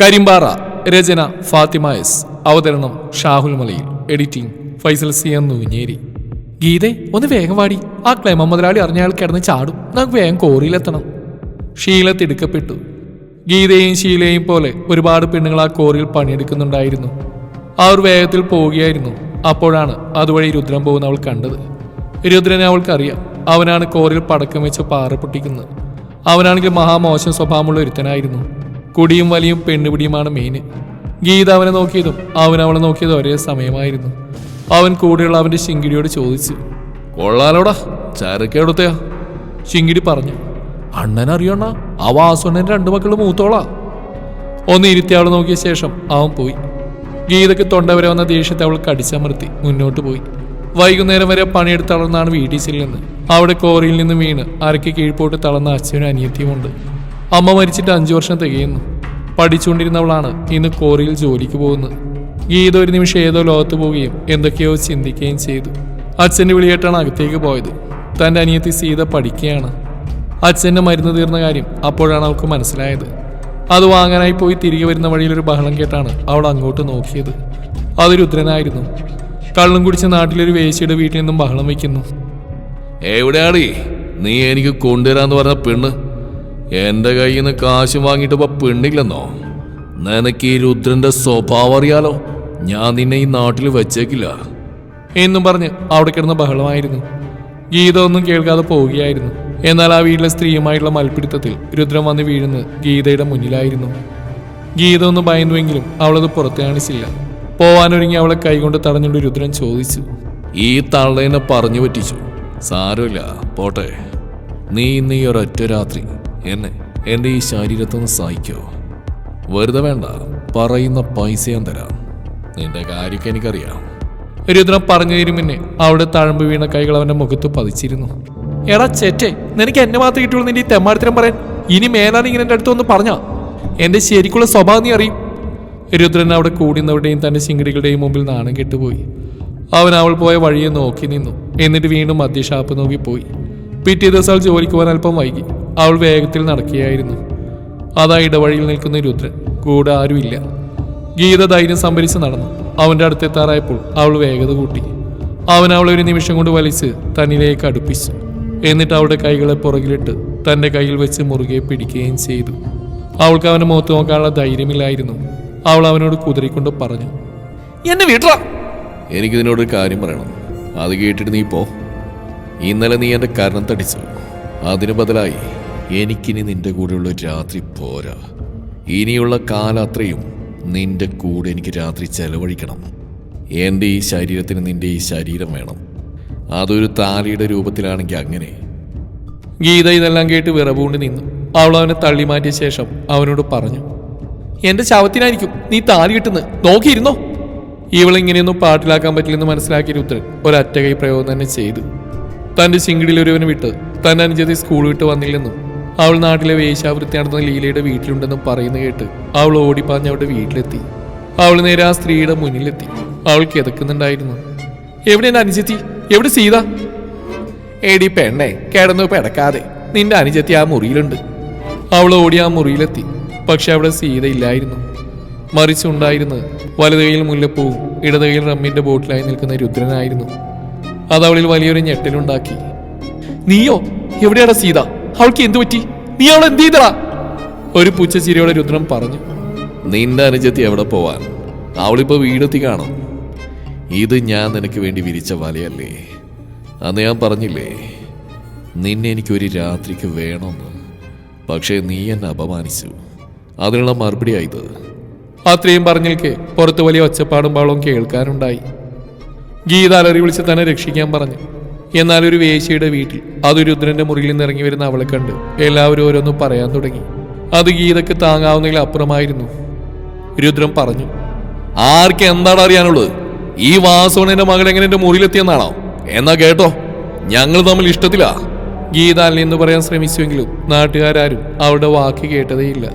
കരിമ്പാറ രചന Fathima S. അവതരണം Shahul Malayil. Editing Faisal C M Noonjeri. ഗീതെ ഒന്ന് വേഗം വാടി ആ ക്ലൈമ മുതലാളി അറിഞ്ഞയാൾ കിടന്ന് ചാടും. നമുക്ക് വേഗം കോറിയിലെത്തണം. ഷീല തിടുക്കപ്പെട്ടു ഗീതയും ഷീലയും പോലെ ഒരുപാട് പെണ്ണുങ്ങൾ ആ കോറിയിൽ പണിയെടുക്കുന്നുണ്ടായിരുന്നു. അവർ വേഗത്തിൽ പോവുകയായിരുന്നു. അപ്പോഴാണ് അതുവഴി രുദ്രൻ പോകുന്ന അവൾ കണ്ടത്. രുദ്രനെ അവൾക്കറിയാം. അവനാണ് കോറിൽ പടക്കം വെച്ച് പാറ പൊട്ടിക്കുന്നത്. അവനാണെങ്കിൽ മഹാമോശം സ്വഭാവമുള്ള ഒരുത്തനായിരുന്നു. കുടിയും വലിയും പെണ്ണുപിടിയുമാണ് മെയിന് ഗീത അവനെ നോക്കിയതും അവൻ അവളെ നോക്കിയതും ഒരേ സമയമായിരുന്നു. അവൻ കൂടെയുള്ള അവന്റെ ശിങ്കിടിയോട് ചോദിച്ചു കൊള്ളാലോടാ ചരക്ക് എവിടത്തെയാ ശിങ്കിടി പറഞ്ഞു അണ്ണൻ അറിയണ ആ വാസുണ്ണൻ രണ്ടു മക്കളും മൂത്തോളാ. ഒന്ന് ഇരുത്തി അവളെ നോക്കിയ ശേഷം അവൻ പോയി. ഗീതയ്ക്ക് തൊണ്ട വരെ വന്ന ദേഷ്യത്തെ അവൾ കടിച്ചമർത്തി മുന്നോട്ട് പോയി. വൈകുന്നേരം വരെ പണിയെടുത്ത് തളർന്നാണ് വീട്ടിൽ ചെല്ലുന്നത്. അവിടെ കോറിയിൽ നിന്ന് വീണ് അരയ്ക്ക് കീഴ്പോട്ട് തളർന്ന അച്ഛനും അനിയത്തിയുമുണ്ട് അമ്മ മരിച്ചിട്ട് അഞ്ചു വർഷം തികയുന്നു. പഠിച്ചുകൊണ്ടിരുന്നവളാണ് ഇന്ന് കോറിയിൽ ജോലിക്ക് പോകുന്നത്. ഗീത ഒരു നിമിഷം ഏതോ ലോകത്ത് പോവുകയും എന്തൊക്കെയോ ചിന്തിക്കുകയും ചെയ്തു. അച്ഛന്റെ വിളിയേട്ടാണ് അകത്തേക്ക് പോയത്. തന്റെ അനിയത്തി സീത പഠിക്കുകയാണ്. അച്ഛന്റെ മരുന്ന് തീർന്ന കാര്യം അപ്പോഴാണ് അവൾക്ക് മനസ്സിലായത്. അത് വാങ്ങാനായി പോയി തിരികെ വരുന്ന വഴിയിൽ ഒരു ബഹളം കേട്ടാണ് അവൾ അങ്ങോട്ട് നോക്കിയത്. അത് രുദ്രനായിരുന്നു. കള്ളും കുടിച്ച നാട്ടിലൊരു വേശിയുടെ വീട്ടിൽ നിന്നും ബഹളം വയ്ക്കുന്നു. എവിടെയാടി? നീ എനിക്ക് കൊണ്ടുവരാന്ന് പറഞ്ഞ പെണ്ണ്. എന്റെ കയ്യിൽ നിന്ന് കാശ് വാങ്ങിയിട്ട് ഇപ്പൊ പെണ്ണില്ലെന്നോ? നിനക്ക് ഈ രുദ്രന്റെ സ്വഭാവം അറിയാലോ? ഞാൻ നിന്നെ ഈ നാട്ടിൽ വെച്ചേക്കില്ല. എന്നും പറഞ്ഞ് അവിടെ കിടന്ന ബഹളമായിരുന്നു. ഗീത ഒന്നും കേൾക്കാതെ പോവുകയായിരുന്നു. എന്നാൽ ആ വീട്ടിലെ സ്ത്രീയുമായിട്ടുള്ള മൽപ്പിടുത്തത്തിൽ രുദ്രൻ വന്ന് വീഴുന്നത് ഗീതയുടെ മുന്നിലായിരുന്നു. ഗീത ഒന്ന് ഭയന്നുവെങ്കിലും അവളത് പുറത്ത് കാണിച്ചില്ല. പോവാനൊരുങ്ങി അവളെ കൈകൊണ്ട് തടഞ്ഞുകൊണ്ട് രുദ്രൻ ചോദിച്ചു ഈ തള്ളേനെ പറഞ്ഞു പറ്റിച്ചു? സാരമില്ല. പോട്ടെ. നീ ഇന്ന് ഈ ഒരൊറ്റ രാത്രി എന്നെ എന്റെ ഈ ശരീരത്തൊന്ന് സഹിക്കോ. വെറുതെ വേണ്ട പറയുന്ന പൈസ ഞാൻ തരാം. നിന്റെ കാര്യമൊക്കെ എനിക്കറിയാം. രുദ്രൻ പറഞ്ഞു തരും പിന്നെ അവിടെ തഴമ്പ് വീണ കൈകൾ അവന്റെ മുഖത്ത് പതിച്ചിരുന്നു. എടാ ചേറ്റേ നിനക്ക് എന്നെ മാത്രം കിട്ടുള്ളൂ നിന്റെ ഈ തെമ്മാടിത്തരം പറയാൻ. ഇനി മേലാണ് ഇങ്ങനെ എന്റെ അടുത്ത് ഒന്ന് പറഞ്ഞാ? എന്റെ ശരിക്കുള്ള സ്വഭാവം നീ അറിയും. രുദ്രൻ അവിടെ കൂടുന്നവരുടെയും തന്റെ ശിങ്കിടികളുടെയും മുമ്പിൽ നാണം കെട്ടുപോയി. അവൻ അവൾ പോയ വഴിയെ നോക്കി നിന്നു. എന്നിട്ട് വീണ്ടും മദ്യഷാപ്പ് നോക്കി പോയി. പിറ്റേ ദിവസം ജോലിക്ക് പോകാൻ അല്പം വൈകി. അവൾ വേഗത്തിൽ നടക്കുകയായിരുന്നു. അതാ ഇടവഴിയിൽ നിൽക്കുന്ന രുദ്രൻ. കൂടെ ആരുമില്ല. ഗീത ധൈര്യം സംഭരിച്ച് നടന്നു. അവന്റെ അടുത്തെത്താറായപ്പോൾ അവൾ വേഗത കൂട്ടി. അവൻ അവളെ ഒരു നിമിഷം കൊണ്ട് വലിച്ച് തന്നിലേക്ക് അടുപ്പിച്ചു. എന്നിട്ട് അവളുടെ കൈകളെ പുറകിലിട്ട് തന്റെ കയ്യിൽ വെച്ച് മുറുകെ പിടിക്കുകയും ചെയ്തു. അവൾക്ക് അവന്റെ മുഖത്ത് നോക്കാനുള്ള ധൈര്യമില്ലായിരുന്നു. അവൾ അവനോട് കുതിരിക്കൊണ്ട് പറഞ്ഞു എന്നെ വീട്ടറ എനിക്ക് നിന്നോടൊരു കാര്യം പറയണം. അത് കേട്ടിട്ട് നീ പോ. ഇന്നലെ നീ എന്റെ കരണം തടിച്ചു. അതിനു ബദലായി എനിക്കിനി നിന്റെ കൂടെയുള്ള രാത്രി പോരാ. ഇനിയുള്ള കാലാത്രയും നിന്റെ കൂടെ എനിക്ക് രാത്രി ചെലവഴിക്കണം. എന്റെ ഈ ശരീരത്തിന് നിന്റെ ഈ ശരീരം വേണം. അതൊരു താലിയുടെ രൂപത്തിലാണെങ്കിൽ അങ്ങനെ. ഗീത ഇതെല്ലാം കേട്ട് വിറവുകൊണ്ട് നിന്നു. അവൾ അവനെ തള്ളി മാറ്റിയ ശേഷം അവനോട് പറഞ്ഞു എന്റെ ശവത്തിനായിരിക്കും നീ താലി കിട്ടുന്നത് നോക്കിയിരുന്നോ? ഇവളിങ്ങനെയൊന്നും പാട്ടിലാക്കാൻ പറ്റില്ലെന്ന് മനസ്സിലാക്കിയ രുദ്രൻ ഒരറ്റകൈ പ്രയോഗം തന്നെ ചെയ്തു. തന്റെ ചിങ്കിടിൽ ഒരുവനെ വിട്ട് തന്റെ അനുജതി സ്കൂൾ വിട്ട് വന്നില്ലെന്നും അവൾ നാട്ടിലെ വേശ്യാവൃത്തി നടന്ന ലീലയുടെ വീട്ടിലുണ്ടെന്ന് പറയുന്ന കേട്ട് അവൾ ഓടിപ്പാഞ്ഞ് അവളുടെ വീട്ടിലെത്തി. അവൾ നേരെ ആ സ്ത്രീയുടെ മുന്നിലെത്തി. അവൾ കിതക്കുന്നുണ്ടായിരുന്നു. എവിടെ എന്റെ അനുജത്തി? എവിടെ സീത? എടി പെണ്ണെ കിടന്നു പെടക്കാതെ. നിന്റെ അനുജത്തി ആ മുറിയിലുണ്ട്. അവൾ ഓടി ആ മുറിയിലെത്തി. പക്ഷെ അവിടെ സീത ഇല്ലായിരുന്നു. മറിച്ചുണ്ടായിരുന്നത് വലതുകൈയിൽ മുല്ലപ്പൂവും ഇടതുകൈയിൽ റമ്മിന്റെ ബോട്ടിലായി നിൽക്കുന്ന രുദ്രനായിരുന്നു. അത് അവളിൽ വലിയൊരു ഞെട്ടലുണ്ടാക്കി. നീയോ? എവിടെയാണ് സീത? അവൾക്ക് എന്തു പറ്റി? നീ അവൾ എന്ത് ചെയ്തടാ? ഒരു പുച്ഛച്ചിരിയോടെ രുദ്രൻ പറഞ്ഞു നിന്റെ അനുജത്തി എവിടെ പോവാൻ? അവളിപ്പോ വീടെത്തി കാണും. ഇത് ഞാൻ നിനക്ക് വേണ്ടി വിരിച്ച വലയല്ലേ? അന്ന് ഞാൻ പറഞ്ഞില്ലേ നിന്നെ എനിക്കൊരു രാത്രിക്ക് വേണമെന്ന് പക്ഷേ നീ എന്നെ അപമാനിച്ചു. അതിനുള്ള മറുപടിയായത് അത്രയും പറഞ്ഞിൽക്കെ പുറത്ത് വലിയ ഒച്ചപ്പാടും പാളവും കേൾക്കാനുണ്ടായി. ഗീത അലറി വിളിച്ച് തന്നെ രക്ഷിക്കാൻ പറഞ്ഞു എന്നാൽ ഒരു വേശ്യയുടെ വീട്ടിൽ അത് രുദ്രന്റെ മുറിയിൽ നിന്ന് ഇറങ്ങി വരുന്ന അവളെ കണ്ട് എല്ലാവരും ഓരോന്ന് പറയാൻ തുടങ്ങി. അത് ഗീതക്ക് താങ്ങാവുന്നതിൽ അപ്പുറമായിരുന്നു. രുദ്രൻ പറഞ്ഞു ആർക്ക് എന്താണ് അറിയാനുള്ളത്? ഈ വാസോണിന്റെ മകൾ എങ്ങനെ എന്റെ മുറിയിലെത്തിയെന്നാണോ? എന്നാ കേട്ടോ ഞങ്ങൾ തമ്മിൽ ഇഷ്ടത്തിലാ. ഗീത അല്ലെന്ന് പറയാൻ ശ്രമിച്ചുവെങ്കിലും നാട്ടുകാരും അവളുടെ വാക്ക് കേട്ടതേയില്ല.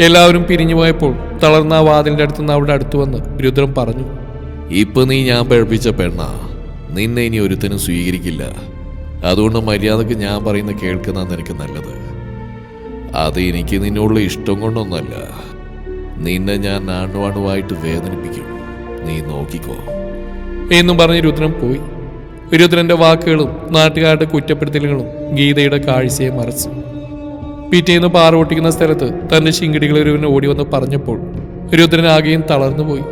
എല്ലാവരും പിരിഞ്ഞു പോയപ്പോൾ തളർന്ന വാതിലിന്റെ അടുത്തുനിന്ന് അവിടെ അടുത്ത് വന്ന് രുദ്രം പറഞ്ഞു ഇപ്പൊ നീ ഞാൻ പഴപ്പിച്ച പെണ്ണ. നിന്നെ ഇനി ഒരുത്തനും സ്വീകരിക്കില്ല. അതുകൊണ്ട് മര്യാദയ്ക്ക് ഞാൻ പറയുന്ന കേൾക്കുന്ന നിനക്ക് നല്ലത്. അത് എനിക്ക് നിന്നോടുള്ള ഇഷ്ടം കൊണ്ടൊന്നല്ല. നിന്നെ ഞാൻ നാണുവാണുവായിട്ട് വേദനിപ്പിക്കും. നീ നോക്കിക്കോ. എന്നും പറഞ്ഞ് രുദ്രൻ പോയി. രുദ്രന്റെ വാക്കുകളും നാട്ടുകാരുടെ കുറ്റപ്പെടുത്തലുകളും ഗീതയുടെ കാഴ്ചയെ മറച്ചു. പിറ്റേന്ന് പാറോട്ടിക്കുന്ന സ്ഥലത്ത് തന്റെ ശിങ്കിടികൾ ഒരുവന് ഓടി വന്ന് പറഞ്ഞപ്പോൾ രുദ്രൻ ആകെയും തളർന്നുപോയി.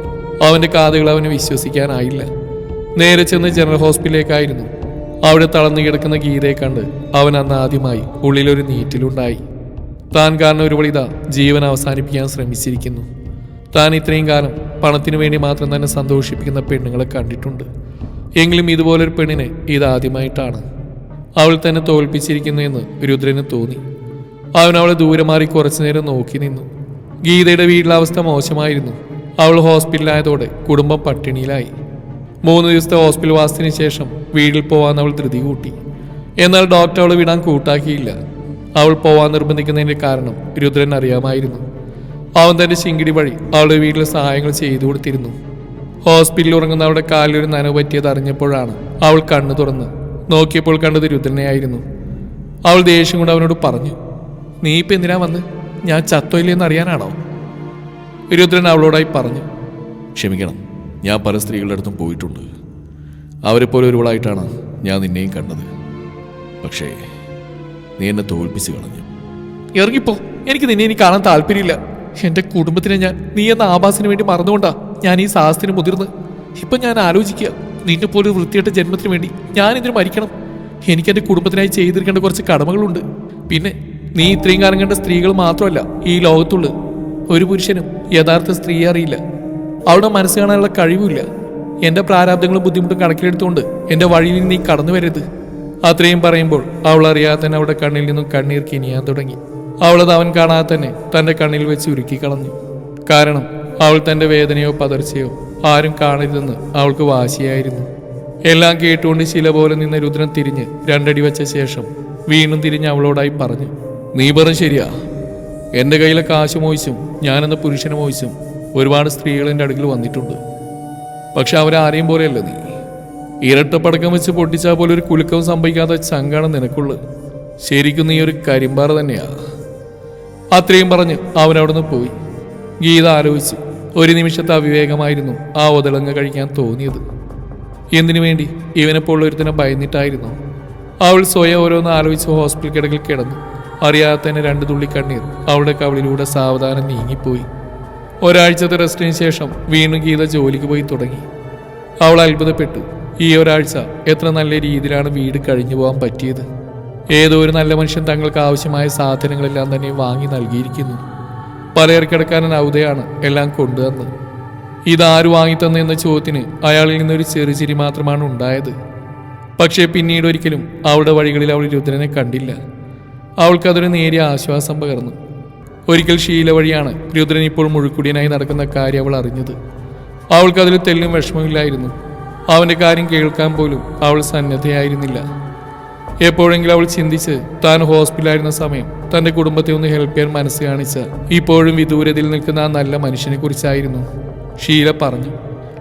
അവന്റെ കാതുകൾ അവന് വിശ്വസിക്കാനായില്ല. നേരെ ചെന്ന് ജനറൽ ഹോസ്പിറ്റലിലേക്കായിരുന്നു. അവിടെ തളർന്നു കിടക്കുന്ന ഗീതയെ കണ്ട് അവൻ അന്ന് ആദ്യമായി ഉള്ളിലൊരു നീറ്റിലുണ്ടായി. താൻ കാരണം ഒരു വളിത ജീവൻ അവസാനിപ്പിക്കാൻ ശ്രമിച്ചിരിക്കുന്നു. താൻ ഇത്രയും കാലം പണത്തിനു വേണ്ടി മാത്രം തന്നെ സന്തോഷിപ്പിക്കുന്ന പെണ്ണുങ്ങളെ കണ്ടിട്ടുണ്ട്. എങ്കിലും ഇതുപോലൊരു പെണ്ണിനെ ഇതാദ്യമായിട്ടാണ് അവൾ തന്നെ തോൽപ്പിച്ചിരിക്കുന്നു എന്ന് രുദ്രന് തോന്നി. അവൻ അവളെ ദൂരെ മാറി കുറച്ചു നേരം നോക്കി നിന്നു. ഗീതയുടെ വീട്ടിലെ അവസ്ഥ മോശമായിരുന്നു. അവൾ ഹോസ്പിറ്റലായതോടെ കുടുംബം പട്ടിണിയിലായി. മൂന്ന് ദിവസത്തെ ഹോസ്പിറ്റൽ വാസത്തിന് ശേഷം വീട്ടിൽ പോവാൻ അവൾ ധൃതി കൂട്ടി. എന്നാൽ ഡോക്ടർ അവൾ വിടാൻ കൂട്ടാക്കിയില്ല. അവൾ പോവാൻ നിർബന്ധിക്കുന്നതിന്റെ കാരണം രുദ്രൻ അറിയാമായിരുന്നു. അവൻ തന്റെ ശിങ്കിടി വഴി അവളുടെ വീട്ടിലെ സഹായങ്ങൾ ചെയ്തു കൊടുത്തിരുന്നു. ഹോസ്പിറ്റലിൽ ഉറങ്ങുന്ന അവളുടെ കാലിലൊരു നനവ് പറ്റിയത് അറിഞ്ഞപ്പോഴാണ് അവൾ കണ്ണു തുറന്ന് നോക്കിയപ്പോൾ കണ്ടത് രുദ്രനെയായിരുന്നു. അവൾ ദേഷ്യം കൊണ്ട് അവനോട് പറഞ്ഞു നീ ഇപ്പം എന്തിനാ വന്ന്? ഞാൻ ചത്തോയില്ലെന്ന് അറിയാനാണോ? രുദ്രൻ അവളോടായി പറഞ്ഞു ക്ഷമിക്കണം. ഞാൻ പല സ്ത്രീകളുടെ അടുത്തും പോയിട്ടുണ്ട്. അവരെപ്പോലെ ഒരുവളായിട്ടാണ് ഞാൻ നിന്നെയും കണ്ടത്. പക്ഷേ നീ എന്നെ തോൽപ്പിച്ച് കളഞ്ഞു. ഇറങ്ങിപ്പോ. എനിക്ക് നിന്നെ ഇനി കാണാൻ താല്പര്യമില്ല. എന്റെ കുടുംബത്തിനെ ഞാൻ നീ എന്ന ആഭാസിന് വേണ്ടി മറന്നുകൊണ്ടാ ഞാൻ ഈ സാഹസത്തിന് മുതിർന്ന്. ഇപ്പൊ ഞാൻ ആലോചിക്കുക. നിന്നെ പോലെ വൃത്തിയായിട്ട ജന്മത്തിന് വേണ്ടി ഞാൻ ഇതിന് മരിക്കണം? എനിക്ക് എന്റെ കുടുംബത്തിനായി ചെയ്തിരിക്കേണ്ട കുറച്ച് കടമകളുണ്ട്. പിന്നെ നീ ഇത്രയും കാലം കണ്ട സ്ത്രീകൾ മാത്രമല്ല ഈ ലോകത്തുള്ളു. ഒരു പുരുഷനും യഥാർത്ഥ സ്ത്രീയെ അറിയില്ല. അവളുടെ മനസ്സ് കാണാനുള്ള കഴിവില്ല. എന്റെ പ്രാരാബ്ദങ്ങളും ബുദ്ധിമുട്ടും കണക്കിലെടുത്തുകൊണ്ട് എന്റെ വഴിയിൽ നീ കടന്നു വരരുത്. അത്രയും പറയുമ്പോൾ അവൾ അറിയാതെ തന്നെ അവളുടെ കണ്ണിൽ നിന്നും കണ്ണീർ കിനിയാൻ തുടങ്ങി. അവളത് അവൻ കാണാതെ തന്നെ തന്റെ കണ്ണിൽ വെച്ച് ഉരുക്കി കളഞ്ഞു. കാരണം അവൾ തന്റെ വേദനയോ പതർച്ചയോ ആരും കാണരുതെന്ന് അവൾക്ക് വാശിയായിരുന്നു. എല്ലാം കേട്ടുകൊണ്ട് ശില പോലെ നിന്ന രുദ്രൻ തിരിഞ്ഞ് രണ്ടടി വെച്ച ശേഷം വീണ്ടും തിരിഞ്ഞ് അവളോടായി പറഞ്ഞു നീ പറഞ്ഞു ശരിയാ. എന്റെ കയ്യിലെ കാശ് മോഹിച്ചും ഞാനെന്ന പുരുഷനെ മോഹിച്ചും ഒരുപാട് സ്ത്രീകൾ എന്റെ അടുക്കൽ വന്നിട്ടുണ്ട്. പക്ഷെ അവരാരെയും പോലെയല്ല നീ. ഇരട്ടപ്പടക്കം വെച്ച് പൊട്ടിച്ചാൽ പോലെ ഒരു കുലുക്കവും സംഭവിക്കാത്ത ചങ്കാണ് നിനക്കുള്ളത്. ശരിക്കും നീ ഒരു കരിമ്പാറ തന്നെയാ. അത്രയും പറഞ്ഞ് അവനവിടുന്ന് പോയി. ഗീത ആലോചിച്ച് ഒരു നിമിഷത്തെ അവിവേകമായിരുന്നു ആ ഒതളങ്ങ കഴിക്കാൻ തോന്നിയത്. എന്തിനു വേണ്ടി? ഇവനെപ്പോൾ ഒരുത്തിനെ ഭയന്നിട്ടായിരുന്നു. അവൾ സ്വയം ഓരോന്ന് ആലോചിച്ച് ഹോസ്പിറ്റൽ കിടക്കിൽ കിടന്നു അറിയാതെ തന്നെ രണ്ട് തുള്ളി കണ്ണീർ അവളുടെ കവളിലൂടെ സാവധാനം നീങ്ങിപ്പോയി. ഒരാഴ്ചത്തെ റെസ്റ്റിന് ശേഷം വീണ്ടും ഗീത ജോലിക്ക് പോയി തുടങ്ങി. അവൾ അത്ഭുതപ്പെട്ടു. ഈ ഒരാഴ്ച എത്ര നല്ല രീതിയിലാണ് വീട് കഴിഞ്ഞു പോകാൻ പറ്റിയത്. ഏതോ ഒരു നല്ല മനുഷ്യൻ തങ്ങൾക്ക് ആവശ്യമായ സാധനങ്ങളെല്ലാം തന്നെ വാങ്ങി നൽകിയിരിക്കുന്നു. പലചരക്കിടക്കാരൻ ഔദയാണ് എല്ലാം കൊണ്ടുവന്നത് ഇതാര് വാങ്ങിത്തന്നു എന്ന ചോദ്യത്തിന് അയാളിൽ നിന്നൊരു ചെറുചിരി മാത്രമാണ് ഉണ്ടായത്. പക്ഷേ പിന്നീട് ഒരിക്കലും അവളുടെ വഴികളിൽ അവൾ രുദ്രനെ കണ്ടില്ല. അവൾക്കതൊരു നേരിയ ആശ്വാസം പകർന്നു. ഒരിക്കൽ ശീല വഴിയാണ് രുദ്രൻ ഇപ്പോൾ മുഴുക്കുടിയനായി നടക്കുന്ന കാര്യം അവൾ അറിഞ്ഞത്. അവൾക്ക് അതിൽ തെല്ലും വിഷമമില്ലായിരുന്നു അവന്റെ കാര്യം കേൾക്കാൻ പോലും അവൾ സന്നദ്ധയായിരുന്നില്ല. എപ്പോഴെങ്കിലും അവൾ ചിന്തിച്ച് താൻ ഹോസ്പിറ്റലായിരുന്ന സമയം തന്റെ കുടുംബത്തെ ഒന്ന് ഹെൽപ്പ് ചെയ്യാൻ മനസ്സ് കാണിച്ച ഇപ്പോഴും വിദൂരതയിൽ നിൽക്കുന്ന ആ നല്ല മനുഷ്യനെ കുറിച്ചായിരുന്നു ഷീല പറഞ്ഞു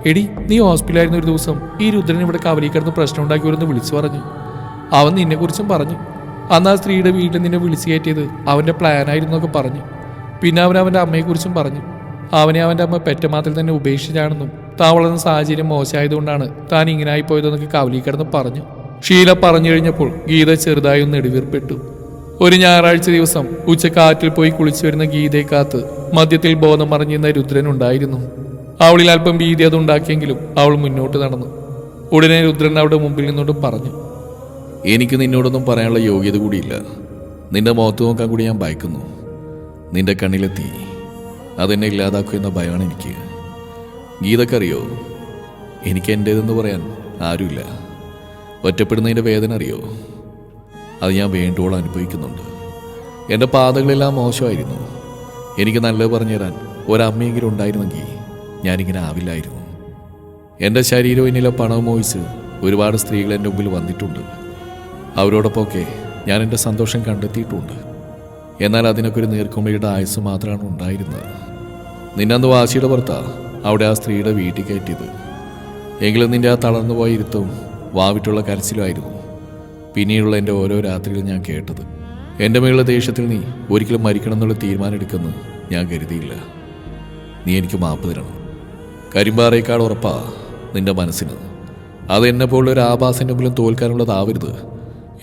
എടി നീ ഹോസ്പിറ്റലായിരുന്ന ഒരു ദിവസം ഈ രുദ്രൻ ഇവിടെ കവലി കിടന്ന് പ്രശ്നം ഉണ്ടാക്കിയവരെന്ന് വിളിച്ചു പറഞ്ഞു. അവൻ നിന്നെക്കുറിച്ചും പറഞ്ഞു. അന്ന് ആ സ്ത്രീയുടെ വീട്ടിൽ നിന്നെ വിളിച്ചു കയറ്റിയത് അവന്റെ പ്ലാനായിരുന്നൊക്കെ പറഞ്ഞു. പിന്നെ അവൻ അവന്റെ അമ്മയെക്കുറിച്ചും പറഞ്ഞു. അവനെ അവന്റെ അമ്മ പെറ്റമാത്തിൽ തന്നെ ഉപേക്ഷിച്ചാണെന്നും താൻ വളർന്ന സാഹചര്യം മോശമായതുകൊണ്ടാണ് താൻ ഇങ്ങനായി പോയതെന്നൊക്കെ കവലി കിടന്ന് പറഞ്ഞു. ഷീല പറഞ്ഞു കഴിഞ്ഞപ്പോൾ ഗീത ചെറുതായി ഒന്ന് നെടുവീർപ്പെട്ടു ഒരു ഞായറാഴ്ച ദിവസം ഉച്ചക്കാറ്റിൽ പോയി കുളിച്ചു വരുന്ന ഗീതയെ കാത്ത് മദ്യത്തിൽ ബോധം മറിഞ്ഞിരുന്ന രുദ്രൻ ഉണ്ടായിരുന്നു. അവളിൽ അല്പം ഭീതി അതുണ്ടാക്കിയെങ്കിലും അവൾ മുന്നോട്ട് നടന്നു. ഉടനെ രുദ്രൻ അവിടെ മുമ്പിൽ നിന്നോട്ടും പറഞ്ഞു. എനിക്ക് നിന്നോടൊന്നും പറയാനുള്ള യോഗ്യത കൂടിയില്ല. നിന്റെ മുഖത്ത് നോക്കാൻ കൂടി ഞാൻ ഭയക്കുന്നു. നിന്റെ കണ്ണിലെത്തി. അതെന്നെ ഇല്ലാതാക്കുമെന്ന ഭയമാണ് എനിക്ക്. ഗീതക്കറിയോ? എനിക്ക് എന്റേതെന്ന് പറയാൻ ആരുമില്ല. ഒറ്റപ്പെടുന്നതിന്റെ വേദന അറിയോ? അത് ഞാൻ വേണ്ടുവോളം അനുഭവിക്കുന്നുണ്ട്. എന്റെ പാതകളെല്ലാം മോശമായിരുന്നു. എനിക്ക് നല്ലത് പറഞ്ഞു തരാൻ ഒരമ്മയെങ്കിലും ഉണ്ടായിരുന്നെങ്കിൽ ഞാനിങ്ങനെ ആവില്ലായിരുന്നു. എന്റെ ശരീരവും എന്നിലെ പണവും മോഹിച്ച് ഒരുപാട് സ്ത്രീകൾ എന്റെ മുമ്പിൽ വന്നിട്ടുണ്ട്. അവരോടൊപ്പമൊക്കെ ഞാൻ എന്റെ സന്തോഷം കണ്ടെത്തിയിട്ടുണ്ട്. എന്നാൽ അതിനൊക്കെ ഒരു നീർക്കുമ്പയുടെ ആയുസ് മാത്രമാണ് ഉണ്ടായിരുന്നത്. നിന്നന്ന് വാശിയുടെ പുറത്ത അവിടെ ആ സ്ത്രീയുടെ വീട്ടിൽ കയറ്റിയത്. എങ്കിലും നിന്റെ ആ തളർന്നു പോയ ഇരുത്തവും വാവിട്ടുള്ള കരച്ചിലുമായിരുന്നു. പിന്നീടുള്ള എന്റെ ഓരോ രാത്രിയിലും ഞാൻ കേട്ടത്. എന്റെ മേലുള്ള ദേഷ്യത്തിൽ നീ ഒരിക്കലും മരിക്കണം എന്നുള്ള തീരുമാനം എടുക്കുന്നു ഞാൻ കരുതിയില്ല. നീ എനിക്ക് മാപ്പ് തരണം. കരിമ്പാറേക്കാൾ ഉറപ്പാ നിന്റെ മനസ്സിന്. അത് എന്നെ പോലുള്ള ഒരു ആഭാസന്റെ മുമ്പിലും തോൽക്കാനുള്ളതാവരുത്.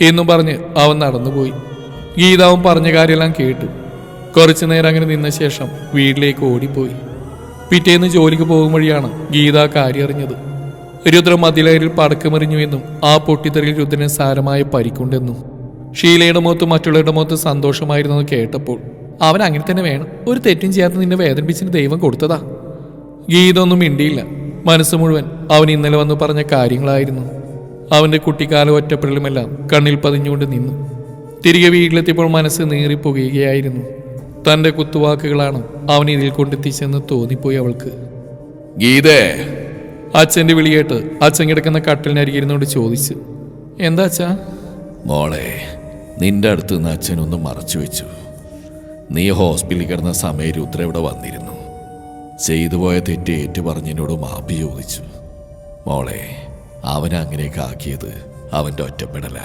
എന്നും പറഞ്ഞ് അവൻ നടന്നുപോയി. ഗീതാവും പറഞ്ഞ കാര്യമെല്ലാം കേട്ടു. കുറച്ചു നേരം അങ്ങനെ നിന്ന ശേഷം വീട്ടിലേക്ക് ഓടിപ്പോയി. പിറ്റേന്ന് ജോലിക്ക് പോകും വഴിയാണ് ഗീത കാര്യം അറിഞ്ഞത് രുദ്ര മതിലരിൽ പടക്കമെറിഞ്ഞുവെന്നും ആ പൊട്ടിത്തെറിയിൽ രുദ്രന് സാരമായ പരിക്കുണ്ടെന്നും. ഷീലയുടെ മുഖത്ത് മറ്റുള്ളവരുടെ മുഖത്ത് സന്തോഷമായിരുന്നു എന്ന് കേട്ടപ്പോൾ അവൻ അങ്ങനെ തന്നെ വേണം. ഒരു തെറ്റും ചെയ്യാത്ത നിന്നെ വേദനിപ്പിച്ചിന് ദൈവം കൊടുത്തതാ. ഗീത ഒന്നും മിണ്ടിയില്ല. മനസ്സ് മുഴുവൻ അവൻ ഇന്നലെ വന്ന് പറഞ്ഞ കാര്യങ്ങളായിരുന്നു. അവന്റെ കുട്ടിക്കാലം ഒറ്റപ്പെടലുമെല്ലാം കണ്ണിൽ പതിഞ്ഞുകൊണ്ട് നിന്നു. തിരികെ വീട്ടിലെത്തിയപ്പോൾ മനസ്സ് നീറിപ്പോകുകയായിരുന്നു. തന്റെ കുത്തുവാക്കുകളാണ് അവൻ ഇതിൽ കൊണ്ടെത്തിച്ചെന്ന് തോന്നിപ്പോയി അവൾക്ക്. ഗീതേ. അച്ഛന്റെ വിളിയേട്ട് അച്ഛൻ കിടക്കുന്ന കട്ടിലിനരികിരുന്നോട് ചോദിച്ചു എന്താ അച്ഛാ? മോളെ നിന്റെ അടുത്ത് നിന്ന് അച്ഛനൊന്ന് മറച്ചു വെച്ചു. നീ ഹോസ്പിറ്റലിൽ കിടന്ന സമയം രുദ്ര ഇവിടെ വന്നിരുന്നു. ചെയ്തു പോയ തെറ്റ് ഏറ്റു പറഞ്ഞതിനോട് മാപ്പി ചോദിച്ചു. മോളെ അവനെ അങ്ങനെയൊക്കെ ആക്കിയത് അവന്റെ ഒറ്റപ്പെടല.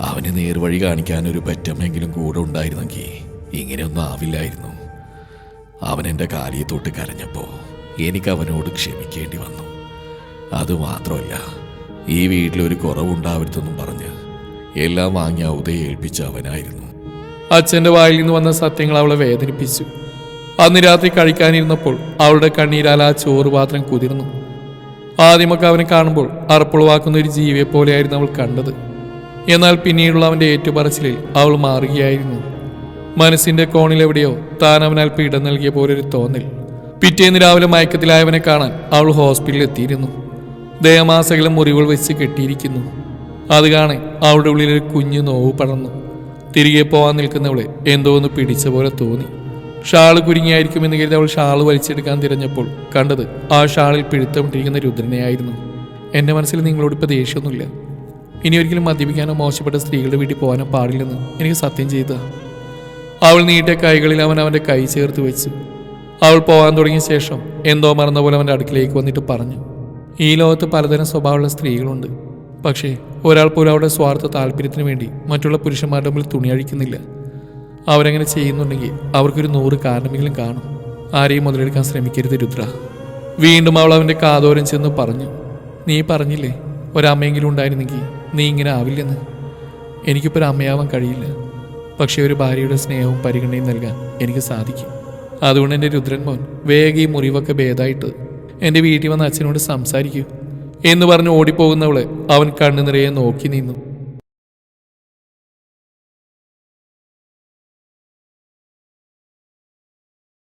അവന് നേർവഴി കാണിക്കാൻ ഒരു പറ്റമെങ്കിലും കൂടെ ഉണ്ടായിരുന്നെങ്കിൽ ഇങ്ങനെയൊന്നും ആവില്ലായിരുന്നു. അവൻ എന്റെ കാലിയെ തൊട്ട് കരഞ്ഞപ്പോൾ എനിക്ക് അവനോട് ക്ഷമിക്കേണ്ടി വന്നു. അതുമാത്രമല്ല ഈ വീട്ടിലൊരു കുറവുണ്ടാവരുതെന്നും പറഞ്ഞ് എല്ലാം വാങ്ങി ഔതയെ ഏൽപ്പിച്ച അവനായിരുന്നു. അച്ഛന്റെ വായിൽ നിന്ന് വന്ന സത്യങ്ങൾ അവളെ വേദനിപ്പിച്ചു. അന്ന് രാത്രി കഴിക്കാനിരുന്നപ്പോൾ അവളുടെ കണ്ണീരാൽ ആ ചോറ് പാത്രം കുതിർന്നു. ആദ്യമൊക്കെ അവനെ കാണുമ്പോൾ അറപ്പുളവാക്കുന്ന ഒരു ജീവിയെ പോലെയായിരുന്നു അവൾ കണ്ടത്. എന്നാൽ പിന്നീടുള്ള അവന്റെ ഏറ്റുപറച്ചിലിൽ അവൾ മാറുകയായിരുന്നു. മനസ്സിന്റെ കോണിലെവിടെയോ താൻ അവനാൽ ഇടം നൽകിയ പോലൊരു തോന്നൽ. പിറ്റേന്ന് രാവിലെ മയക്കത്തിലായവനെ കാണാൻ അവൾ ഹോസ്പിറ്റലിൽ എത്തിയിരുന്നു. ദേഹമാസകലം മുറിവുകൾ വെച്ച് കെട്ടിയിരിക്കുന്നു. അത് കാണെ അവളുടെ ഉള്ളിൽ ഒരു കുഞ്ഞു നോവ് പടർന്നു. തിരികെ പോവാൻ നിൽക്കുന്നവളെ എന്തോ ഒന്ന് പിടിച്ച പോലെ തോന്നി. ഷാൾ കുരുങ്ങിയായിരിക്കുമെന്ന് കരുതി അവൾ ഷാൾ വലിച്ചെടുക്കാൻ തിരഞ്ഞപ്പോൾ കണ്ടത് ആ ഷാളിൽ പിഴുത്തമിട്ടിരിക്കുന്ന രുദ്രനെയായിരുന്നു. എന്റെ മനസ്സിൽ നിങ്ങളോട് ഇപ്പോൾ ദേഷ്യമൊന്നുമില്ല. ഇനി ഒരിക്കലും മദ്യപിക്കാനോ മോശപ്പെട്ട സ്ത്രീകളുടെ വീട്ടിൽ പോകാനോ പാടില്ലെന്ന് എനിക്ക് സത്യം ചെയ്ത. അവൾ നീട്ടിയ കൈകളിൽ അവൻ അവന്റെ കൈ ചേർത്ത് വെച്ചു. അവൾ പോകാൻ തുടങ്ങിയ ശേഷം എന്തോ മറന്ന പോലെ അവന്റെ അടുക്കിലേക്ക് വന്നിട്ട് പറഞ്ഞു ഈ ലോകത്ത് പലതരം സ്വഭാവമുള്ള സ്ത്രീകളുണ്ട്. പക്ഷേ ഒരാൾ പോലും അവരുടെ സ്വാർത്ഥ താല്പര്യത്തിന് വേണ്ടി മറ്റുള്ള പുരുഷന്മാരുടെ മുമ്പിൽ തുണിയഴിക്കുന്നില്ല അവരങ്ങനെ ചെയ്യുന്നുണ്ടെങ്കിൽ അവർക്കൊരു നൂറ് കാരണമെങ്കിലും കാണും. ആരെയും മുതലെടുക്കാൻ ശ്രമിക്കരുത് രുദ്ര. വീണ്ടും അവൾ അവന്റെ കാതോരം ചെന്ന് പറഞ്ഞു നീ പറഞ്ഞില്ലേ? ഒരമ്മയെങ്കിലും ഉണ്ടായിരുന്നെങ്കിൽ നീ ഇങ്ങനെ ആവില്ലെന്ന്. എനിക്കിപ്പോൾ ഒരു അമ്മയാവാൻ കഴിയില്ല. പക്ഷേ ഒരു ഭാര്യയുടെ സ്നേഹവും പരിഗണനയും നൽകാൻ എനിക്ക് സാധിക്കും. അതുകൊണ്ട് എന്റെ രുദ്രൻ മോൻ വേഗം ഈ മുറിവൊക്കെ ഭേദമായിട്ട് എന്റെ വീട്ടിൽ വന്ന് അച്ഛനോട് സംസാരിക്കൂ എന്ന് പറഞ്ഞ് ഓടിപ്പോകുന്നവളെ അവൻ കണ്ണു നിറയെ നോക്കി നിന്നു.